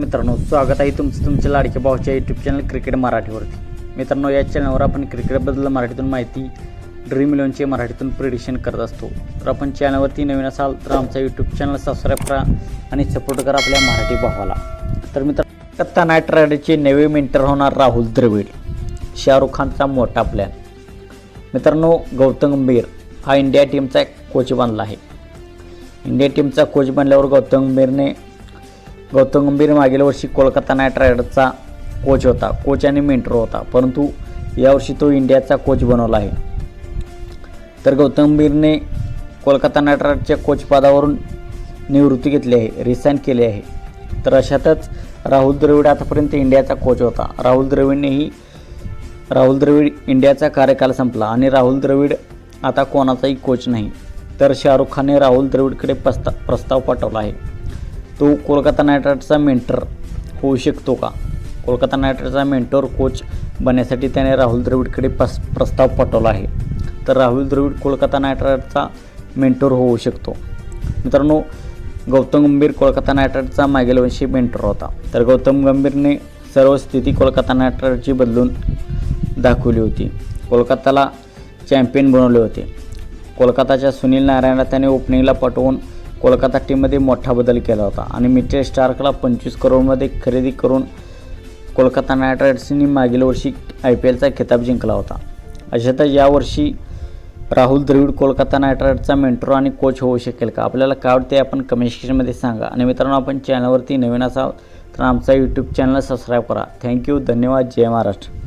मित्रांनो स्वागत आहे तुमचं तुमच्या लाडक्या भाऊच्या यूट्यूब चॅनल क्रिकेट मराठीवरती. मित्रांनो या चॅनलवर आपण क्रिकेटबद्दल मराठीतून माहिती ड्रीम इलेव्हनचे मराठीतून प्रिडिशन करत असतो. तर आपण चॅनलवरती नवीन असाल तर आमचा यूट्यूब चॅनल सबस्क्राईब करा आणि सपोर्ट करा आपल्या मराठी भावाला. तर मित्र कत्ता नाईट रायडरचे नवे मेंटर होणार राहुल द्रविड. शाहरुख खानचा मोठा प्लॅन मित्रांनो गौतम गंभीर हा इंडिया टीमचा कोच बनला आहे. इंडिया टीमचा कोच बनल्यावर गौतम गंभीरने गौतम गंभीर मागील वर्षी कोलकाता नाईट रायडर्सचा कोच होता. कोच आणि मेंटर होता. परंतु यावर्षी तो इंडियाचा कोच बनवला आहे. तर गौतम गंभीरने कोलकाता नाईट रायडर्सच्या कोचपदावरून निवृत्ती घेतली आहे. रिसाईन केली आहे. तर अशातच राहुल द्रविड आतापर्यंत इंडियाचा कोच होता. राहुल द्रविडनेही राहुल द्रविड इंडियाचा कार्यकाल संपला आणि राहुल द्रविड आता कोणाचाही कोच नाही. तर शाहरुख खानने राहुल द्रविडकडे प्रस्ता प्रस्ताव पाठवला आहे. तो कोलकाता नाईट रायडर्सचा मेंटर होऊ शकतो का? कोलकाता नाईट रायडर्सचा मेंटर कोच बनण्यासाठी त्याने राहुल द्रविडकडे पस प्रस्ताव पाठवला आहे. तर राहुल द्रविड कोलकाता नाईट रायडर्सचा मेंटोर होऊ शकतो. मित्रांनो गौतम गंभीर कोलकाता नाईट रायडर्सचा मागील वर्षी मेंटर होता. तर गौतम गंभीरने सर्व स्थिती कोलकाता नाईट रायडर्सची बदलून दाखवली होती. कोलकाताला चॅम्पियन बनवले होते. कोलकाताच्या सुनील नारायणला त्याने ओपनिंगला पाठवून कोलकाता टीममध्ये मोठा बदल केला होता. आणि मिचेल स्टार्कला पंचवीस करोडमध्ये खरेदी करून कोलकाता नाईट रायडर्सनी मागील वर्षी आय पी एलचा खिताब जिंकला होता. अशातच यावर्षी राहुल द्रविड कोलकाता नाईट रायडर्सचा मेंटर आणि कोच होऊ शकेल का? आपल्याला काय वाटते आपण कमेंट सेक्शनमध्ये सांगा. आणि मित्रांनो आपण चॅनलवरती नवीन असाल तर आमचा यूट्यूब चॅनल सबस्क्राईब करा. थँक्यू धन्यवाद. जय महाराष्ट्र.